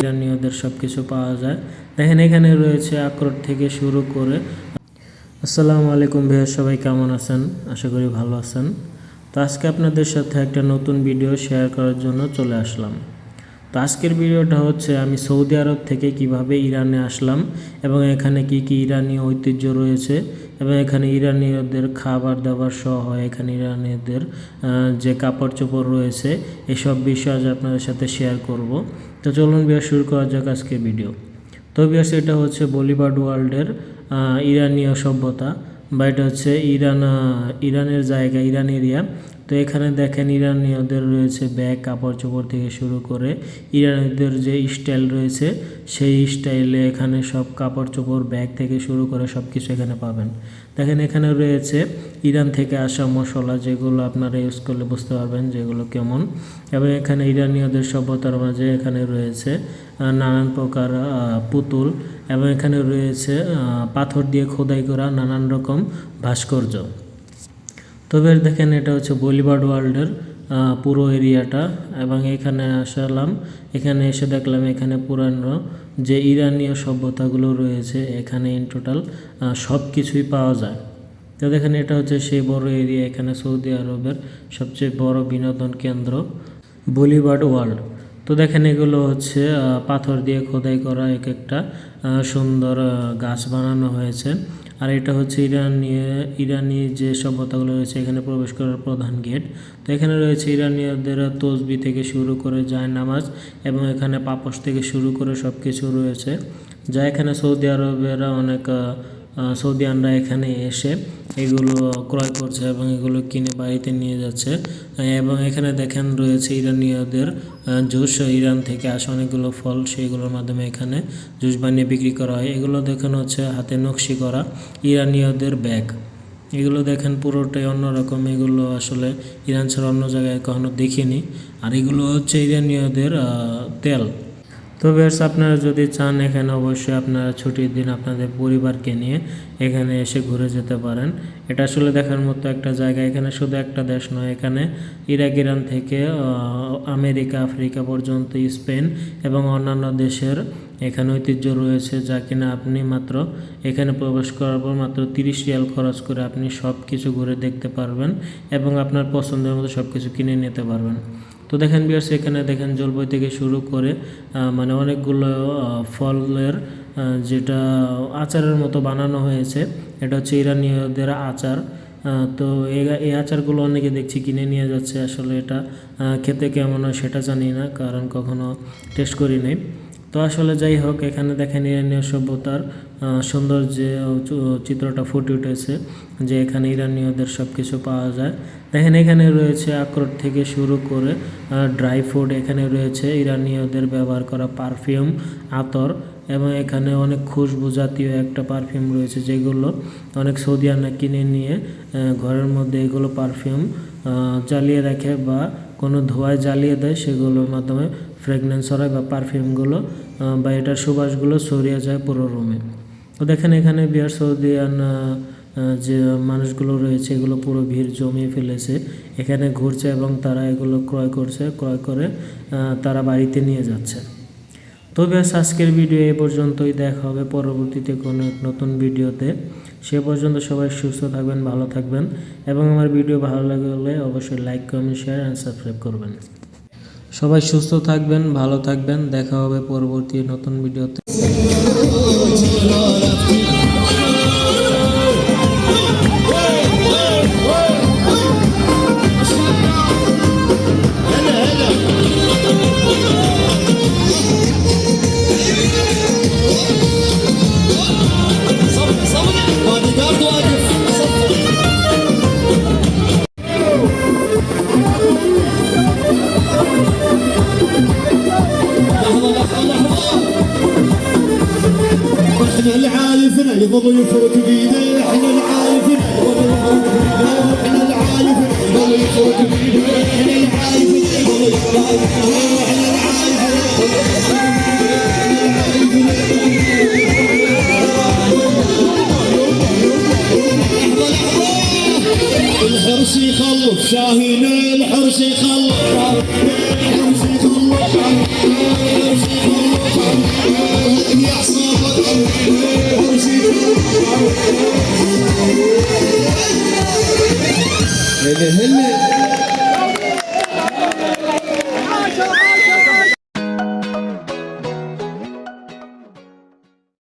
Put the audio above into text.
ইরানীয়দের সব কিছু পাওয়া যায়। দেখেন, এখানে রয়েছে আখরোট থেকে শুরু করে। আসসালামু আলাইকুম ভাইয়া, সবাই কেমন আছেন? আশা করি ভালো আছেন। তো আজকে আপনাদের সাথে একটা নতুন ভিডিও শেয়ার করার জন্য চলে আসলাম। তো আজকের ভিডিওটা হচ্ছে আমি সৌদি আরব থেকে কীভাবে ইরানে আসলাম এবং এখানে কি কি ইরানীয় ঐতিহ্য রয়েছে এবং এখানে ইরানীয়দের খাবার দাবার সহ এখানে ইরানীয়দের যে কাপড় চোপড় রয়েছে, এসব বিষয় আজ আপনাদের সাথে শেয়ার করব। তো চলুন বিয়ার শুরু করা যাক আজকের ভিডিও। তো বিয়ার্স এটা হচ্ছে বলিউড ওয়ার্ল্ডের ইরানীয় সভ্যতা বা এটা হচ্ছে ইরান ইরানের জায়গা, ইরান এরিয়া। তো এখানে দেখেন ইরানীয়দের রয়েছে ব্যাগ কাপড় চোপড় থেকে শুরু করে ইরানীয়দের যে স্টাইল রয়েছে, সেই স্টাইলে এখানে সব কাপড় চোপড় ব্যাগ থেকে শুরু করে সব কিছু এখানে পাবেন। দেখেন এখানে রয়েছে ইরান থেকে আসা মশলা যেগুলো আপনারা ইউজ করলে বুঝতে পারবেন যেগুলো কেমন। এবং এখানে ইরানীয়দের সভ্যতার মাঝে এখানে রয়েছে নানান প্রকার পুতুল এবং এখানে রয়েছে পাথর দিয়ে খোদাই করা নানান রকম ভাস্কর্য। তবে দেখেন এটা হচ্ছে বলিউড ওয়ার্ল্ডের পুরো এরিয়াটা এবং এখানে আসলাম। এখানে এসে দেখলাম এখানে পুরানো যে ইরানীয় সভ্যতাগুলো রয়েছে এখানে ইন টোটাল সব কিছুই পাওয়া যায়। তো দেখেন এটা হচ্ছে সেই বড় এরিয়া এখানে সৌদি আরবের সবচেয়ে বড় বিনোদন কেন্দ্র বলিউড ওয়ার্ল্ড। তো দেখেন এগুলো হচ্ছে পাথর দিয়ে খোদাই করা এক একটা সুন্দর গাছ বানানো হয়েছে। আর এটা হচ্ছে ইরানি ইরানি যে সভ্যতাগুলো রয়েছে, এখানে প্রবেশ করার প্রধান গেট। তো এখানে রয়েছে ইরানীয়দের তসবি থেকে শুরু করে যায় নামাজ এবং এখানে পাপস থেকে শুরু করে সব কিছু রয়েছে। যা এখানে সৌদি আরবেরা অনেক সৌদিয়ানরা এখানে এসে এগুলো ক্রয় করছে এবং এগুলো কিনে বাড়িতে নিয়ে যাচ্ছে। এবং এখানে দেখেন রয়েছে ইরানীয়দের জুস ইরান থেকে আসা অনেকগুলো ফল, সেইগুলোর মাধ্যমে এখানে জুস বানিয়ে বিক্রি করা হয়। এগুলো দেখেন হচ্ছে হাতে নকশি করা ইরানীয়দের ব্যাগ। এগুলো দেখেন পুরোটাই অন্যরকম। এগুলো আসলে ইরান ছাড়া অন্য জায়গায় কখনো দেখিনি। আর এগুলো হচ্ছে ইরানীয়দের তেল। তো বেশ আপনারা যদি চান, এখানে অবশ্যই আপনারা ছুটির দিন আপনাদের পরিবারকে নিয়ে এখানে এসে ঘুরে যেতে পারেন। এটা আসলে দেখার মতো একটা জায়গা। এখানে শুধু একটা দেশ নয়, এখানে ইরাক, ইরান থেকে আমেরিকা, আফ্রিকা পর্যন্ত, স্পেন এবং অন্যান্য দেশের এখানে ঐতিহ্য রয়েছে, যা কিনা আপনি মাত্র এখানে প্রবেশ করার পর মাত্র তিরিশ রিয়াল খরচ করে আপনি সব কিছু ঘুরে দেখতে পারবেন এবং আপনার পছন্দের মতো সব কিছু কিনে নিতে পারবেন। তো দেখেন বিয়ার্স এখানে দেখেন জলপাই থেকে শুরু করে মানে অনেকগুলো ফলের যেটা আচারের মতো বানানো হয়েছে, এটা হচ্ছে ইরানীয়দের আচার। তো এই আচারগুলো অনেকে দেখছি কিনে নিয়ে যাচ্ছে, আসলে এটা খেতে কেমন হয় সেটা জানি না, কারণ কখনো টেস্ট করি নাই। তো আসলে যাই হোক, এখানে দেখেন ইরানীয় সভ্যতার সুন্দর যে চিত্রটা ফুটে উঠেছে যে এখানে ইরানীয়দের সব কিছু পাওয়া যায়। দেখেন এখানে রয়েছে আখরোট থেকে শুরু করে ড্রাই ফ্রুট, এখানে রয়েছে ইরানীয়দের ব্যবহার করা পারফিউম, আতর এবং এখানে অনেক খুশবু জাতীয় একটা পারফিউম রয়েছে যেগুলো অনেক সৌদিয়ানা কিনে নিয়ে ঘরের মধ্যে এগুলো পারফিউম জ্বালিয়ে রাখে বা কোনো ধোঁয়ায় জ্বালিয়ে দেয়, সেগুলোর মাধ্যমে ফ্রেগনেন্স হয় বা পারফিউমগুলো বা এটার সুবাসগুলো ছড়িয়ে যায় পুরো রুমে তো দেখেন এখানে বিয়ার সৌদিয়ান যে মানুষগুলো রয়েছে, এগুলো পুরো ভিড় জমিয়ে ফেলেছে। এখানে ঘুরছে এবং তারা এগুলো ক্রয় করছে, ক্রয় করে তারা বাড়িতে নিয়ে যাচ্ছে। তো ব্যাস আজকের ভিডিও এ পর্যন্তই। দেখা হবে পরবর্তীতে কোনো এক নতুন ভিডিওতে সে পর্যন্ত সবাই সুস্থ থাকবেন, ভালো থাকবেন এবং আমার ভিডিও ভালো লাগলে অবশ্যই like comment share and subscribe করবেন। সবাই সুস্থ থাকবেন, ভালো থাকবেন। দেখা হবে পরবর্তী নতুন ভিডিওতে إحنا اللي عارفنا يظل يفرك بيده إحنا اللي عارفنا يظل يفرك بيده إحنا اللي عارفنا يظل يفرك بيده إحنا اللي عارفنا يظل يفرك بيده إحنا اللي عارفنا يظل يفرك بيده الحرس يخلف شاهين الحرس يخلف الحرس يخلف. Hadi hele.